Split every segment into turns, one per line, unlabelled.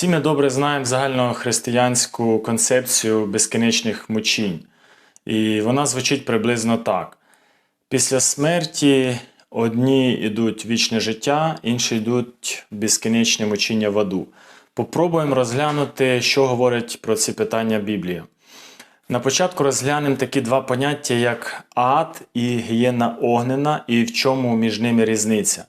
Всі ми добре знаємо загальнохристиянську концепцію безкінечних мучінь. І вона звучить приблизно так: після смерті одні йдуть вічне життя, інші йдуть в безкінечне мучіння в аду. Попробуємо розглянути, що говорить про ці питання Біблія. На початку розглянемо такі два поняття, як ад і гієна огнена, і в чому між ними різниця.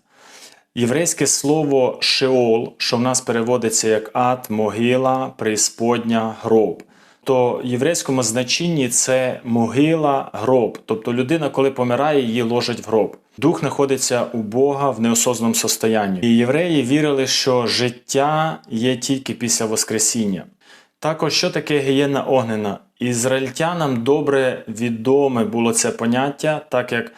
Єврейське слово шеол, що в нас переводиться як ад, могила, преісподня, гроб. То в єврейському значенні це могила, гроб. Тобто людина, коли помирає, її ложать в гроб. Дух знаходиться у Бога в неосознаному состоянні. І євреї вірили, що життя є тільки після Воскресіння. Також, що таке гієна огнена? Ізраїльтянам добре відоме було це поняття, так як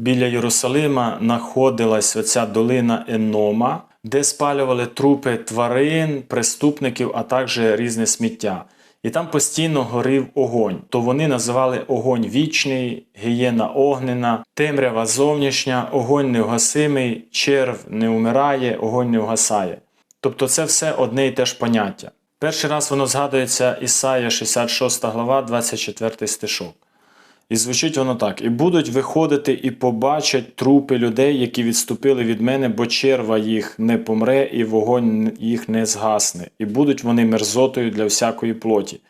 біля Єрусалима знаходилась оця долина Енома, де спалювали трупи тварин, преступників, а також різне сміття. І там постійно горів огонь. То вони називали огонь вічний, гієна огнена, темрява зовнішня, огонь невгасимий, черв не умирає, огонь не вгасає. Тобто це все одне і те ж поняття. Перший раз воно згадується Ісая 66 глава, 24 стишок. І звучить воно так: і будуть виходити і побачать трупи людей, які відступили від мене, бо черва їх не помре, і вогонь їх не згасне, і будуть вони мерзотою для всякої плоті.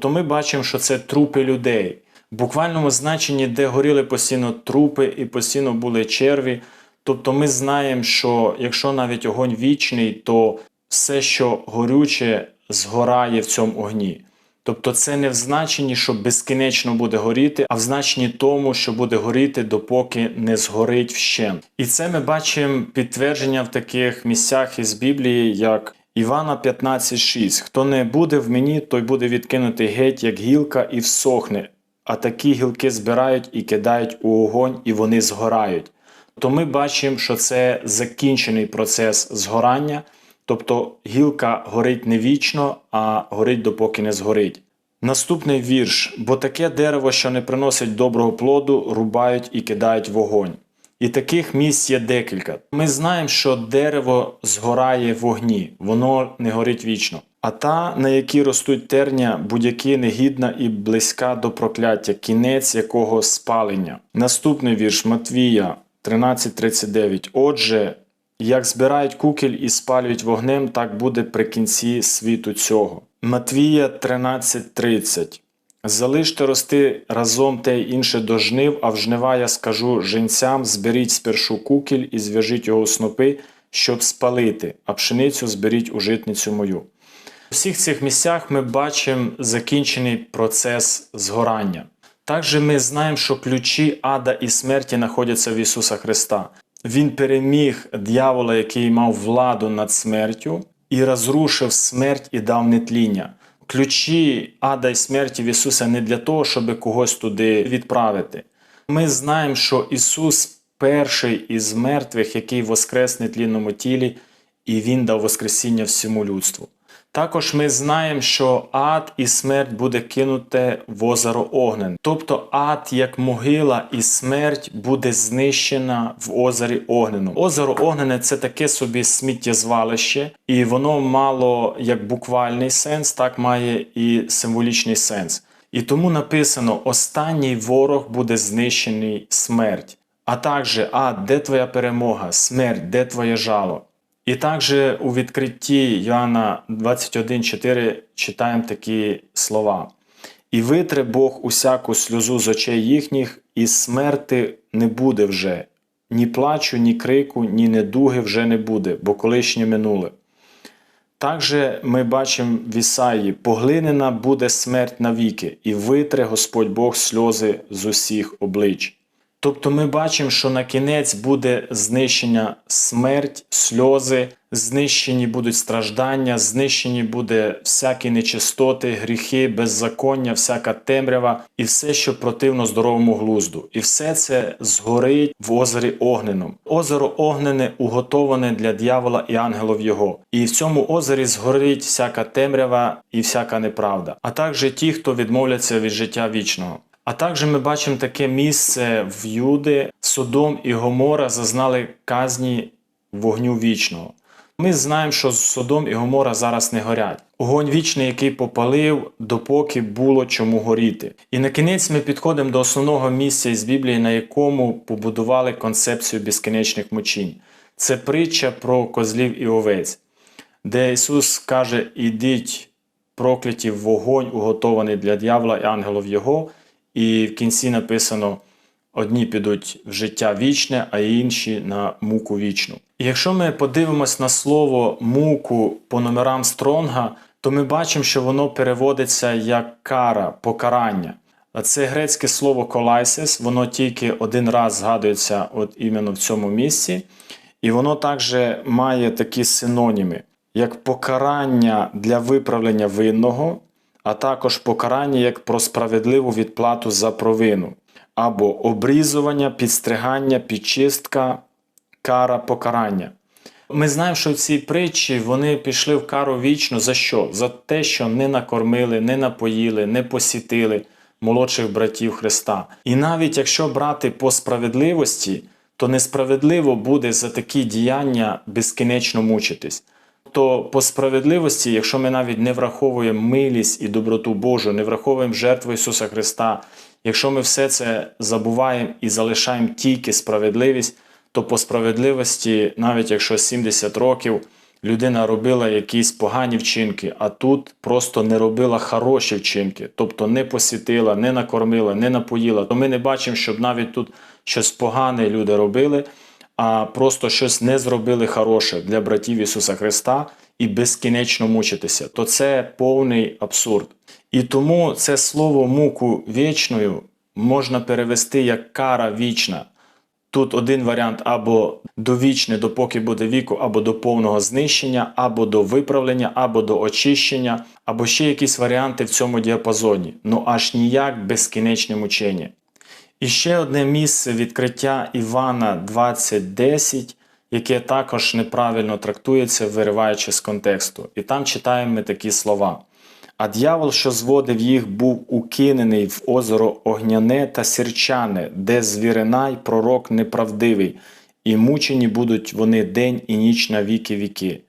То ми бачимо, що це трупи людей. В буквальному значенні, де горіли постійно трупи і постійно були черві. Тобто ми знаємо, що якщо навіть огонь вічний, то все, що горюче, згорає в цьому огні. Тобто це не в значенні, що безкінечно буде горіти, а в значенні тому, що буде горіти, допоки не згорить вщент. І це ми бачимо підтвердження в таких місцях із Біблії, як Івана 15,6. Хто не буде в мені, той буде відкинутий геть, як гілка, і всохне. А такі гілки збирають і кидають у огонь, і вони згорають. То ми бачимо, що це закінчений процес згорання. Тобто гілка горить не вічно, а горить допоки не згорить. Наступний вірш: бо таке дерево, що не приносить доброго плоду, рубають і кидають в огонь. І таких місць є декілька. Ми знаємо, що дерево згорає в вогні, воно не горить вічно. А та, на якій ростуть терня, будь-які негідна і близька до прокляття, кінець якого спалення. Наступний вірш Матвія 13:39. Отже, як збирають кукіль і спалюють вогнем, так буде при кінці світу цього. Матвія 13:30 Залиште рости разом те інше до жнив, а в жнива я скажу жінцям: зберіть спершу кукіль і зв'яжіть його у снопи, щоб спалити, а пшеницю зберіть у житницю мою. У всіх цих місцях ми бачимо закінчений процес згорання. Також ми знаємо, що ключі ада і смерті знаходяться в Ісуса Христа. Він переміг дьявола, який мав владу над смертю, і розрушив смерть і дав нетління. Ключі ада й смерті в Ісуса не для того, щоб когось туди відправити. Ми знаємо, що Ісус перший із мертвих, який воскрес в нетлінному тілі, і Він дав Воскресіння всьому людству. Також ми знаємо, що ад і смерть буде кинуте в озеро Огнен. Тобто ад, як могила і смерть буде знищена в озері Огнену. Озеро Огнене це таке собі сміттєзвалище, і воно мало як буквальний сенс, так має і символічний сенс. І тому написано: останній ворог буде знищений смерть. А також, а де твоя перемога? Смерть, де твоє жало? І також у відкритті Йоанна 21,4 читаємо такі слова. І витре Бог усяку сльозу з очей їхніх, і смерти не буде вже, ні плачу, ні крику, ні недуги вже не буде, бо колишнє минуле. Також ми бачимо в Ісаї, поглинена буде смерть навіки, і витре Господь Бог сльози з усіх облич. Тобто ми бачимо, що на кінець буде знищення смерть, сльози, знищені будуть страждання, знищені буде всякі нечистоти, гріхи, беззаконня, всяка темрява і все, що противно здоровому глузду. І все це згорить в озері Огненому. Озеро Огнене уготоване для дьявола і ангелів його. І в цьому озері згорить всяка темрява і всяка неправда, а також ті, хто відмовляться від життя вічного. А також ми бачимо таке місце в Юди, Содом і Гомора зазнали казні вогню вічного. Ми знаємо, що Содом і Гомора зараз не горять. Огонь вічний, який попалив, допоки було чому горіти. І на кінець ми підходимо до основного місця із Біблії, на якому побудували концепцію безкінечних мучінь. Це притча про козлів і овець, де Ісус каже: Ідіть прокляті в вогонь, уготований для дьявола і ангелів Його. І в кінці написано: одні підуть в життя вічне, а інші на муку вічну. І якщо ми подивимось на слово муку по номерам Стронга, то ми бачимо, що воно переводиться як кара, покарання. Це грецьке слово колайсис, воно тільки один раз згадується от іменно в цьому місці, і воно також має такі синоніми, як покарання для виправлення винного, а також покарання як про справедливу відплату за провину, або обрізування, підстригання, підчистка, кара покарання. Ми знаємо, що ці притчі вони пішли в кару вічну за що? За те, що не накормили, не напоїли, не посітили молодших братів Христа. І навіть якщо брати по справедливості, то несправедливо буде за такі діяння безкінечно мучитись. То по справедливості, якщо ми навіть не враховуємо милість і доброту Божу, не враховуємо жертву Ісуса Христа, якщо ми все це забуваємо і залишаємо тільки справедливість, то по справедливості, навіть якщо 70 років людина робила якісь погані вчинки, а тут просто не робила хороші вчинки, тобто не посітила, не накормила, не напоїла, то ми не бачимо, щоб навіть тут щось погане люди робили, а просто щось не зробили хороше для братів Ісуса Христа і безкінечно мучитися, то це повний абсурд. І тому це слово муку вічною можна перевести як кара вічна. Тут один варіант або довічне, допоки буде віку, або до повного знищення, або до виправлення, або до очищення, або ще якісь варіанти в цьому діапазоні. Ну аж ніяк безкінечне мучення. І ще одне місце відкриття Івана 20.10, яке також неправильно трактується, вириваючи з контексту. І там читаємо ми такі слова. А дьявол, що зводив їх, був укинений в озеро огняне та сірчане, де звірина й пророк неправдивий, і мучені будуть вони день і ніч на віки віки.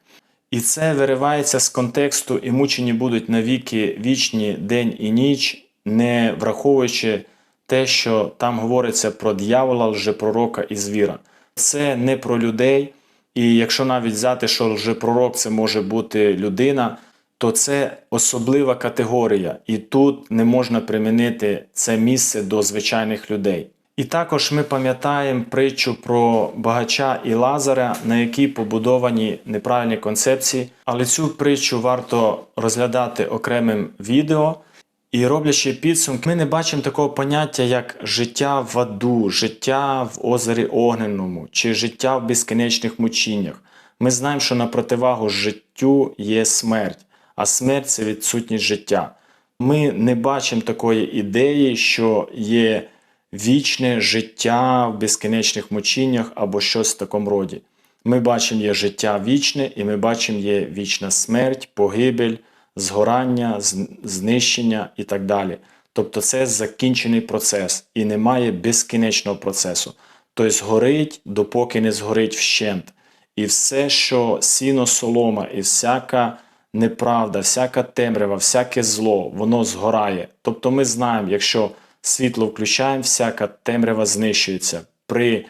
І це виривається з контексту, і мучені будуть на віки вічні день і ніч, не враховуючи те, що там говориться про дьявола, лжепророка і звіра. Це не про людей, і якщо навіть взяти, що лжепророк це може бути людина то це особлива категорія, і тут не можна примінити це місце до звичайних людей. І також ми пам'ятаємо притчу про багача і Лазаря, на якій побудовані неправильні концепції, але цю притчу варто розглядати окремим відео. І роблячи підсумки, ми не бачимо такого поняття, як життя в аду, життя в озері Огненному чи життя в безкінечних мучіннях. Ми знаємо, що на противагу життю є смерть а смерть це відсутність життя. Ми не бачимо такої ідеї, що є вічне життя в безкінечних мучіннях або щось в такому роді. Ми бачимо є життя вічне, і ми бачимо є вічна смерть, погибель, згорання, знищення і так далі. Тобто це закінчений процес і немає безкінечного процесу. Тобто згорить, допоки не згорить вщент. І все, що сіно солома, і всяка неправда, всяка темрява, всяке зло, воно згорає. Тобто ми знаємо, якщо світло включаємо, всяка темрява знищується. При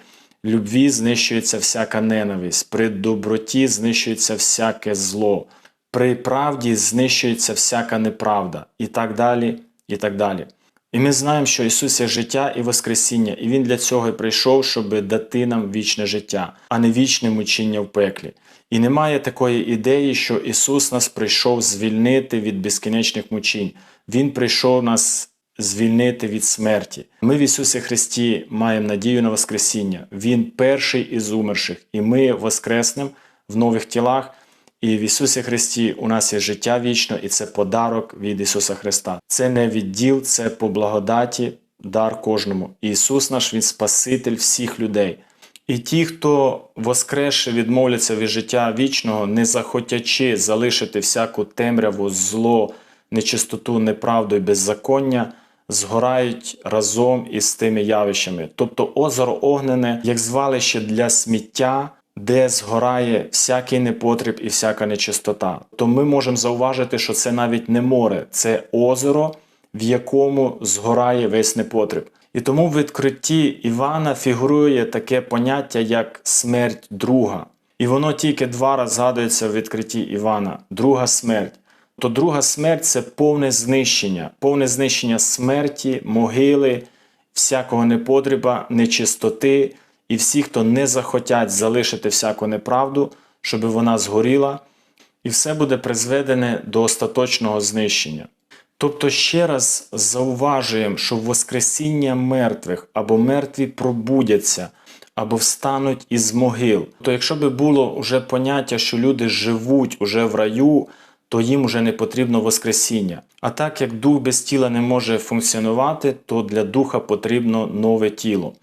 любві знищується всяка ненависть, при доброті знищується всяке зло, при правді знищується всяка неправда, і так далі. і так далі. І ми знаємо, що Ісус є життя і Воскресіння, і Він для цього і прийшов, щоб дати нам вічне життя, а не вічне мучіння в пеклі. І немає такої ідеї, що Ісус нас прийшов звільнити від безкінечних мучінь. Він прийшов нас звільнити від смерті. Ми в Ісусі Христі маємо надію на Воскресіння. Він перший із умерших, і ми воскреснемо в нових тілах. І в Ісусі Христі у нас є життя вічно, і це подарок від Ісуса Христа. Це не відділ, це по благодаті, дар кожному. Ісус наш Він Спаситель всіх людей. І ті, хто воскресше відмовляться від життя вічного, не захотячи залишити всяку темряву, зло, нечистоту, неправду і беззаконня, згорають разом із тими явищами. Тобто озеро Огнене, як звалище для сміття, де згорає всякий непотріб і всяка нечистота. То ми можемо зауважити, що це навіть не море, це озеро, в якому згорає весь непотріб. І тому в відкритті Івана фігурує таке поняття, як смерть друга. І воно тільки два рази згадується в відкритті Івана. Друга смерть. То друга смерть це повне знищення, повне знищення смерті, могили, всякого непотріба, нечистоти, і всі, хто не захотять залишити всяку неправду, щоб вона згоріла, і все буде призведене до остаточного знищення. Тобто ще раз зауважуємо, що Воскресіння мертвих або мертві пробудяться, або встануть із могил. То якщо би було вже поняття, що люди живуть уже в раю, то їм вже не потрібно Воскресіння. А так як дух без тіла не може функціонувати, то для духа потрібно нове тіло.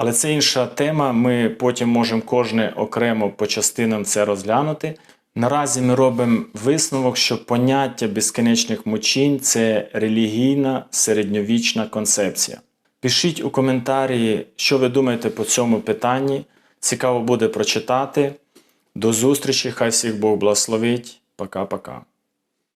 Але це інша тема. Ми потім можемо кожне окремо по частинам це розглянути. Наразі ми робимо висновок, що поняття безкінечних мучінь це релігійна середньовічна концепція. Пишіть у коментарі, що ви думаєте по цьому питанні. Цікаво буде прочитати. До зустрічі, хай всіх Бог благословить. Пока-пока.